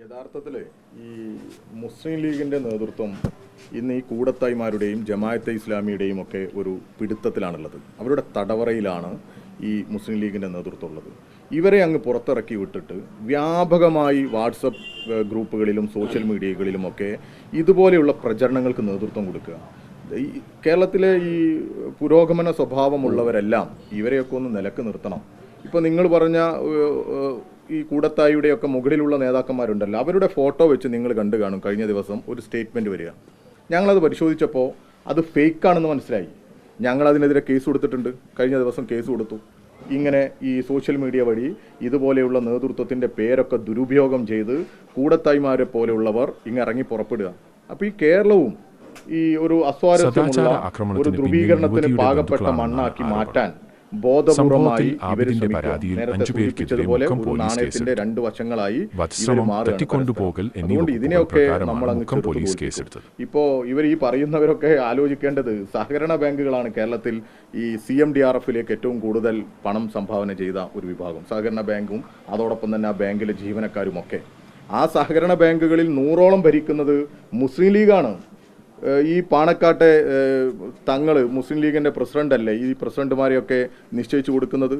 യഥാർത്ഥത്തിൽ ഈ മുസ്ലിം ലീഗിന്റെ നേതൃത്വം ഇന്ന് ഈ കൂടത്തായ്മാരുടെയും ജമായത്തെ ഇസ്ലാമിയുടെയും ഒക്കെ ഒരു പിടുത്തത്തിലാണുള്ളത്. അവരുടെ തടവറയിലാണ് ഈ മുസ്ലിം ലീഗിന്റെ നേതൃത്വം ഉള്ളത്. ഇവരെ അങ്ങ് പുറത്തിറക്കി വിട്ടിട്ട് വ്യാപകമായി വാട്സപ്പ് ഗ്രൂപ്പുകളിലും സോഷ്യൽ മീഡിയകളിലുമൊക്കെ ഇതുപോലെയുള്ള പ്രചരണങ്ങൾക്ക് നേതൃത്വം കൊടുക്കുക. ഈ കേരളത്തിലെ ഈ പുരോഗമന സ്വഭാവമുള്ളവരെല്ലാം ഇവരെയൊക്കെ ഒന്ന് നിലയ്ക്ക് നിർത്തണം. ഇപ്പോൾ നിങ്ങൾ പറഞ്ഞ ഈ കൂടത്തായിയുടെയൊക്കെ മുകളിലുള്ള നേതാക്കന്മാരുണ്ടല്ലോ അവരുടെ ഫോട്ടോ വെച്ച് നിങ്ങൾ കണ്ടു കാണും. കഴിഞ്ഞ ദിവസം ഒരു സ്റ്റേറ്റ്മെന്റ് വരിക. ഞങ്ങളത് പരിശോധിച്ചപ്പോൾ അത് ഫേക്കാണെന്ന് മനസ്സിലായി. ഞങ്ങൾ അതിനെതിരെ കേസ് കൊടുത്തിട്ടുണ്ട്. കഴിഞ്ഞ ദിവസം കേസ് കൊടുത്തു. ഇങ്ങനെ ഈ സോഷ്യൽ മീഡിയ വഴി ഇതുപോലെയുള്ള നേതൃത്വത്തിന്റെ പേരൊക്കെ ദുരുപയോഗം ചെയ്ത് കൂടത്തായിമാരെ പോലെയുള്ളവർ ഇങ്ങനെ ഇറങ്ങി പുറപ്പെടുക. അപ്പോൾ ഈ കേരളവും ഈ ഒരു അസ്വാരസ്യമുള്ള ഒരു ധ്രുവീകരണത്തിന് പാകപ്പെട്ട മണ്ണാക്കി മാറ്റാൻ സംഭവത്തിൽ ആബിദിന്റെ പരാതിയിൽ അഞ്ചു പേർക്കെതിരെ മുക്കം പോലീസ് കേസെടുത്തു. രണ്ട് വശങ്ങളായി ഇവർ വധശ്രമം തട്ടിക്കൊണ്ടുപോകൽ. എന്നീ ഇതിനെയൊക്കെ പ്രകാരമാണ് മുക്കം പോലീസ്. കേസെടുത്തത്. ഇപ്പോ ഇവർ ഈ പറയുന്നവരൊക്കെ ആലോചിക്കേണ്ടത് സഹകരണ ബാങ്കുകളാണ് കേരളത്തിൽ ഈ സി എം ഡി ആർ എഫിലേക്ക് ഏറ്റവും കൂടുതൽ പണം സംഭാവന ചെയ്ത ഒരു വിഭാഗം സഹകരണ ബാങ്കും അതോടൊപ്പം തന്നെ ആ ബാങ്കിലെ ജീവനക്കാരുമൊക്കെ ആ സഹകരണ ബാങ്കുകളിൽ നൂറോളം ഭരിക്കുന്നത് മുസ്ലിം ലീഗാണ് ഈ പാണക്കാട്ടെ തങ്ങൾ മുസ്ലിം ലീഗിന്റെ പ്രസിഡന്റ് അല്ലേ ഈ പ്രസിഡന്റുമാരെയൊക്കെ നിശ്ചയിച്ചു കൊടുക്കുന്നത്?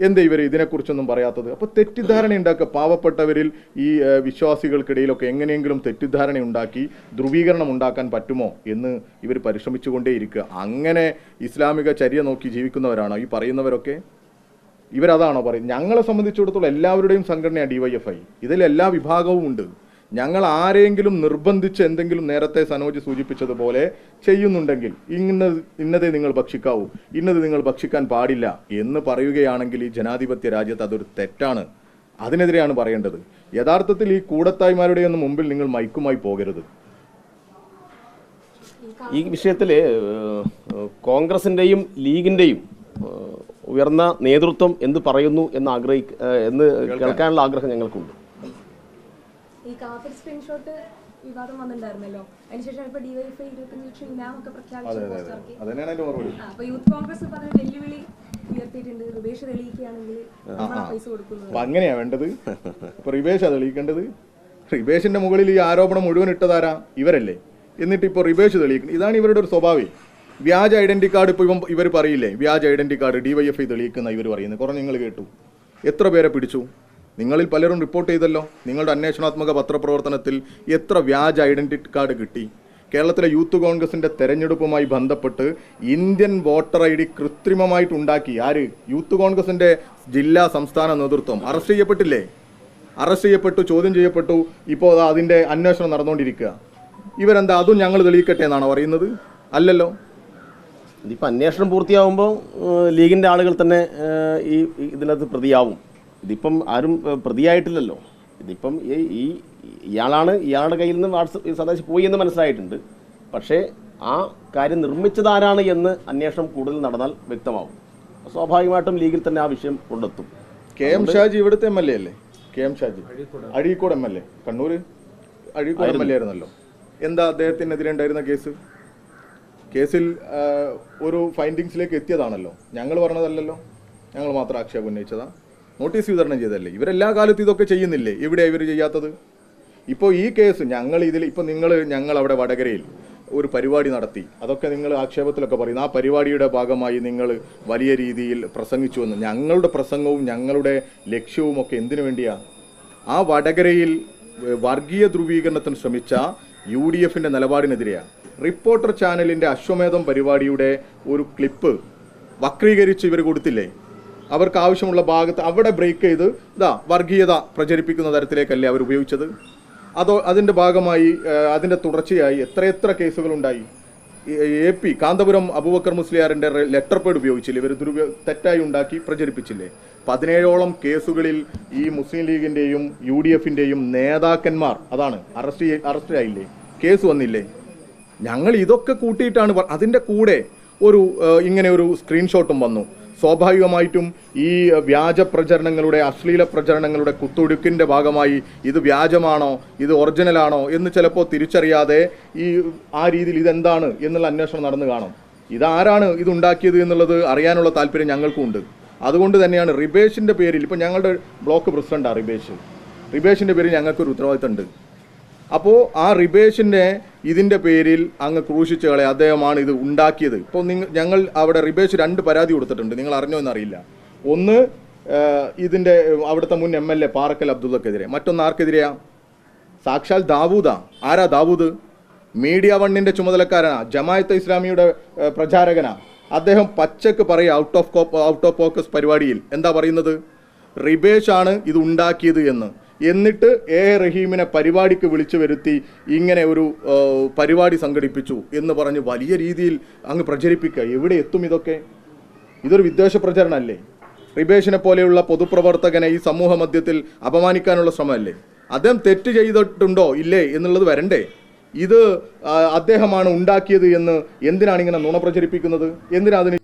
എന്താ ഇവർ ഇതിനെക്കുറിച്ചൊന്നും പറയാത്തത്? അപ്പോൾ തെറ്റിദ്ധാരണ ഉണ്ടാക്കുക പാവപ്പെട്ടവരിൽ ഈ വിശ്വാസികൾക്കിടയിലൊക്കെ എങ്ങനെയെങ്കിലും തെറ്റിദ്ധാരണ ഉണ്ടാക്കി ധ്രുവീകരണം ഉണ്ടാക്കാൻ പറ്റുമോ എന്ന് ഇവർ പരിശ്രമിച്ചുകൊണ്ടേയിരിക്കുക. അങ്ങനെ ഇസ്ലാമിക ചര്യ നോക്കി ജീവിക്കുന്നവരാണോ ഈ പറയുന്നവരൊക്കെ? ഇവരതാണോ പറയുന്നത്? ഞങ്ങളെ സംബന്ധിച്ചിടത്തോളം എല്ലാവരുടെയും സംഘടനയാണ് ഡി വൈ ഡിവൈഎഫ്ഐ. ഇതിൽ എല്ലാ വിഭാഗവും ഉണ്ട്. ഞങ്ങൾ ആരെങ്കിലും നിർബന്ധിച്ച് എന്തെങ്കിലും നേരത്തെ സനോജ് സൂചിപ്പിച്ചതുപോലെ ചെയ്യുന്നുണ്ടെങ്കിൽ ഇന്ന ഇന്നതേ നിങ്ങൾ ഭക്ഷിക്കാവൂ. ഇന്നത് നിങ്ങൾ ഭക്ഷിക്കാൻ പാടില്ല എന്ന് പറയുകയാണെങ്കിൽ ഈ ജനാധിപത്യ രാജ്യത്ത് അതൊരു തെറ്റാണ്. അതിനെതിരെയാണ് പറയേണ്ടത്. യഥാർത്ഥത്തിൽ ഈ കൂടത്തായ്മാരുടെ ഒന്നും മുമ്പിൽ നിങ്ങൾ മൈക്കുമായി പോകരുത്. ഈ വിഷയത്തിൽ കോൺഗ്രസിന്റെയും ലീഗിന്റെയും ഉയർന്ന നേതൃത്വം എന്ത് പറയുന്നു എന്ന് ആഗ്രഹി എന്ന് കേൾക്കാനുള്ള ആഗ്രഹം ഞങ്ങൾക്കുണ്ട്. കാഫിർ സ്ക്രീൻഷോട്ട് വിവാദം വന്നിട്ടുണ്ടായിരുന്നല്ലോ. അതിനുശേഷം ഇപ്പൊ ഡിവൈഎഫ്ഐ ഇരുപത്തഞ്ച് ലക്ഷം ഇനാം ഒക്കെ പ്രഖ്യാപിച്ചു അപ്പൊ യൂത്ത് കോൺഗ്രസ് പറഞ്ഞ വെല്ലുവിളി ഉയർത്തിയിട്ടുണ്ട്. റിവേഷ് തെളിയിക്കുകയാണെങ്കിൽ പൈസ കൊടുക്കുന്നത്. അങ്ങനെയാ വേണ്ടത്? ഇപ്പൊ റിവേഷ് തെളിയിക്കേണ്ടത്? റിവേഷിന്റെ മുകളിൽ ഈ ആരോപണം മുഴുവൻ ഇട്ടതാരാ? ഇവരല്ലേ. എന്നിട്ട് ഇപ്പോൾ റിബേഷ് തെളിയിക്കണം ഇതാണ് ഇവരുടെ ഒരു സ്വഭാവം. വ്യാജ ഐഡന്റി കാർഡ് ഇപ്പൊ ഇവൻ ഇവർ പറയില്ലേ? വ്യാജ ഐഡന്റി കാർഡ് ഡിവൈഎഫ്ഐ തെളിയിക്കുന്ന ഇവർ പറയുന്നത്. കുറേ നിങ്ങൾ കേട്ടു. എത്ര പേരെ പിടിച്ചു? നിങ്ങളിൽ പലരും റിപ്പോർട്ട് ചെയ്തല്ലോ. നിങ്ങളുടെ അന്വേഷണാത്മക പത്രപ്രവർത്തനത്തിൽ എത്ര വ്യാജ ഐഡന്റിറ്റി കാർഡ് കിട്ടി? കേരളത്തിലെ യൂത്ത് കോൺഗ്രസിന്റെ തെരഞ്ഞെടുപ്പുമായി ബന്ധപ്പെട്ട് ഇന്ത്യൻ വോട്ടർ ഐ ഡി കൃത്രിമമായിട്ടുണ്ടാക്കി ആര്? യൂത്ത് കോൺഗ്രസിന്റെ ജില്ലാ സംസ്ഥാന നേതൃത്വം. അറസ്റ്റ് ചെയ്യപ്പെട്ടില്ലേ? അറസ്റ്റ് ചെയ്യപ്പെട്ടു ചോദ്യം ചെയ്യപ്പെട്ടു. ഇപ്പോൾ അതിന്റെ അന്വേഷണം നടന്നുകൊണ്ടിരിക്കുക. ഇവരെന്താ? അതും ഞങ്ങൾ തെളിയിക്കട്ടെ എന്നാണ് പറയുന്നത്? അല്ലല്ലോ. ഇതിപ്പോൾ അന്വേഷണം പൂർത്തിയാവുമ്പോൾ ലീഗിന്റെ ആളുകൾ തന്നെ ഈ ഇതിനകത്ത് പ്രതിയാവും. ഇതിപ്പം ആരും പ്രതിയായിട്ടില്ലല്ലോ. ഇതിപ്പം ഈ ഈ ഇയാളാണ് ഇയാളുടെ കയ്യിൽ നിന്ന് വാട്സപ്പ് സന്ദേശം പോയി എന്ന് മനസ്സിലായിട്ടുണ്ട്. പക്ഷേ ആ കാര്യം നിർമ്മിച്ചതാരാണ് എന്ന് അന്വേഷണം കൂടുതൽ നടന്നാൽ വ്യക്തമാവും. സ്വാഭാവികമായിട്ടും ലീഗിൽ തന്നെ ആ വിഷയം കൊണ്ടെത്തും. കെ എം ഷാജി ഇവിടുത്തെ എം എൽ എ അല്ലേ? K M Shaji. Azhikode. M L A. Kannur? Azhikode M L A ആയിരുന്നല്ലോ. എന്താ അദ്ദേഹത്തിനെതിരെ ഉണ്ടായിരുന്ന കേസ്? കേസിൽ ഒരു ഫൈൻഡിങ്സിലേക്ക് എത്തിയതാണല്ലോ. ഞങ്ങൾ പറഞ്ഞതല്ലല്ലോ. ഞങ്ങൾ മാത്രം ആക്ഷേപം ഉന്നയിച്ചതാ. നോട്ടീസ് വിതരണം ചെയ്തല്ലേ ഇവരെല്ലാ കാലത്തും ഇതൊക്കെ ചെയ്യുന്നില്ലേ? ഇവിടെ ഇവർ ചെയ്യാത്തത്? ഇപ്പോൾ ഈ കേസ് ഞങ്ങൾ ഇതിൽ ഇപ്പോൾ നിങ്ങൾ ഞങ്ങൾ അവിടെ വടകരയിൽ ഒരു പരിപാടി നടത്തി. അതൊക്കെ നിങ്ങൾ ആക്ഷേപത്തിലൊക്കെ പറയുന്നു ആ പരിപാടിയുടെ ഭാഗമായി നിങ്ങൾ വലിയ രീതിയിൽ പ്രസംഗിച്ചു എന്ന്. ഞങ്ങളുടെ പ്രസംഗവും ഞങ്ങളുടെ ലക്ഷ്യവും ഒക്കെ എന്തിനു വേണ്ടിയാണ് ആ വടകരയിൽ വർഗീയ ധ്രുവീകരണത്തിന് ശ്രമിച്ച യു ഡി എഫിന്റെ നിലപാടിനെതിരെയാണ് റിപ്പോർട്ടർ ചാനലിന്റെ അശ്വമേധം പരിപാടിയുടെ ഒരു ക്ലിപ്പ് വക്രീകരിച്ച് ഇവർ കൊടുത്തില്ലേ? അവർക്ക് ആവശ്യമുള്ള ഭാഗത്ത് അവിടെ ബ്രേക്ക് ചെയ്ത് ഇതാ വർഗീയത പ്രചരിപ്പിക്കുന്ന തരത്തിലേക്കല്ലേ അവർ ഉപയോഗിച്ചത്? അതോ അതിന്റെ ഭാഗമായി അതിന്റെ തുടർച്ചയായി എത്രയെത്ര കേസുകളുണ്ടായി? എ പി കാന്തപുരം അബൂബക്കർ മുസ്ലിയാറിന്റെ ലെറ്റർ പേഡ് ഉപയോഗിച്ചില്ലേ? ഇവർ ദുരുപയോ തെറ്റായി ഉണ്ടാക്കി പ്രചരിപ്പിച്ചില്ലേ? പതിനേഴോളം കേസുകളിൽ ഈ മുസ്ലിം ലീഗിന്റെയും യു ഡി എഫിന്റെയും നേതാക്കന്മാർ അതാണ് അറസ്റ്റ് ചെയ്യ- അറസ്റ്റ് ആയില്ലേ? കേസ് വന്നില്ലേ? ഞങ്ങൾ ഇതൊക്കെ കൂട്ടിയിട്ടാണ് അതിന്റെ കൂടെ ഒരു ഇങ്ങനെ ഒരു സ്ക്രീൻഷോട്ടും വന്നു. സ്വാഭാവികമായിട്ടും ഈ വ്യാജ പ്രചരണങ്ങളുടെ അശ്ലീല പ്രചരണങ്ങളുടെ കുത്തൊഴുക്കിന്റെ ഭാഗമായി ഇത് വ്യാജമാണോ ഇത് ഒറിജിനലാണോ എന്ന് ചിലപ്പോൾ തിരിച്ചറിയാതെ ഈ ആ രീതിയിൽ ഇതെന്താണ് എന്നുള്ള അന്വേഷണം നടന്നു കാണും. ഇതാരാണ് ഇതുണ്ടാക്കിയത് എന്നുള്ളത് അറിയാനുള്ള താല്പര്യം ഞങ്ങൾക്കും ഉണ്ട്. അതുകൊണ്ട് തന്നെയാണ് റിബേഷിന്റെ പേരിൽ ഇപ്പം ഞങ്ങളുടെ ബ്ലോക്ക് പ്രസിഡന്റാണ് റിബേഷ്. റിബേഷിന്റെ പേരിൽ ഞങ്ങൾക്കൊരു ഉത്തരവാദിത്തമുണ്ട്. അപ്പോൾ ആ റിബേഷിന്റെ ഇതിന്റെ പേരിൽ അങ്ങ് ക്രൂശിച്ച കളെ അദ്ദേഹമാണ് ഇത് ഉണ്ടാക്കിയത്. ഇപ്പോൾ നിങ്ങൾ ഞങ്ങൾ അവിടെ റിബേഷ് രണ്ട് പരാതി കൊടുത്തിട്ടുണ്ട്. നിങ്ങൾ അറിഞ്ഞോ എന്നറിയില്ല. ഒന്ന് ഇതിന്റെ അവിടുത്തെ മുൻ എം എൽ എ പാറക്കൽ അബ്ദുള്ളക്കെതിരെ. മറ്റൊന്ന് ആർക്കെതിരെയാ? സാക്ഷാൽ ദാവൂദാ. ആരാ ദാവൂദ്? മീഡിയ വണ്ണിന്റെ ചുമതലക്കാരനാ. ജമായത്ത് ഇസ്ലാമിയുടെ പ്രചാരകനാ. അദ്ദേഹം പച്ചക്ക് പറയുക out of out of focus പരിപാടിയിൽ. എന്താ പറയുന്നത്? റിബേഷ് ആണ് ഇത് ഉണ്ടാക്കിയത് എന്ന്. എന്നിട്ട് എ എ റഹീമിനെ പരിപാടിക്ക് വിളിച്ചു വരുത്തി ഇങ്ങനെ ഒരു പരിപാടി സംഘടിപ്പിച്ചു എന്ന് പറഞ്ഞ് വലിയ രീതിയിൽ അങ്ങ് പ്രചരിപ്പിക്കുക. എവിടെ എത്തും ഇതൊക്കെ? ഇതൊരു വിദ്വേഷ പ്രചരണമല്ലേ റിബേഷിനെ പോലെയുള്ള പൊതുപ്രവർത്തകനെ ഈ സമൂഹ മധ്യത്തിൽ അപമാനിക്കാനുള്ള ശ്രമമല്ലേ? അദ്ദേഹം തെറ്റ് ചെയ്തിട്ടുണ്ടോ? ഇല്ലേ? എന്നുള്ളത് വരണ്ടേ? ഇത് അദ്ദേഹമാണ് ഉണ്ടാക്കിയത് എന്ന് എന്തിനാണ് ഇങ്ങനെ നുണ പ്രചരിപ്പിക്കുന്നത്? എന്തിനാ അതിന്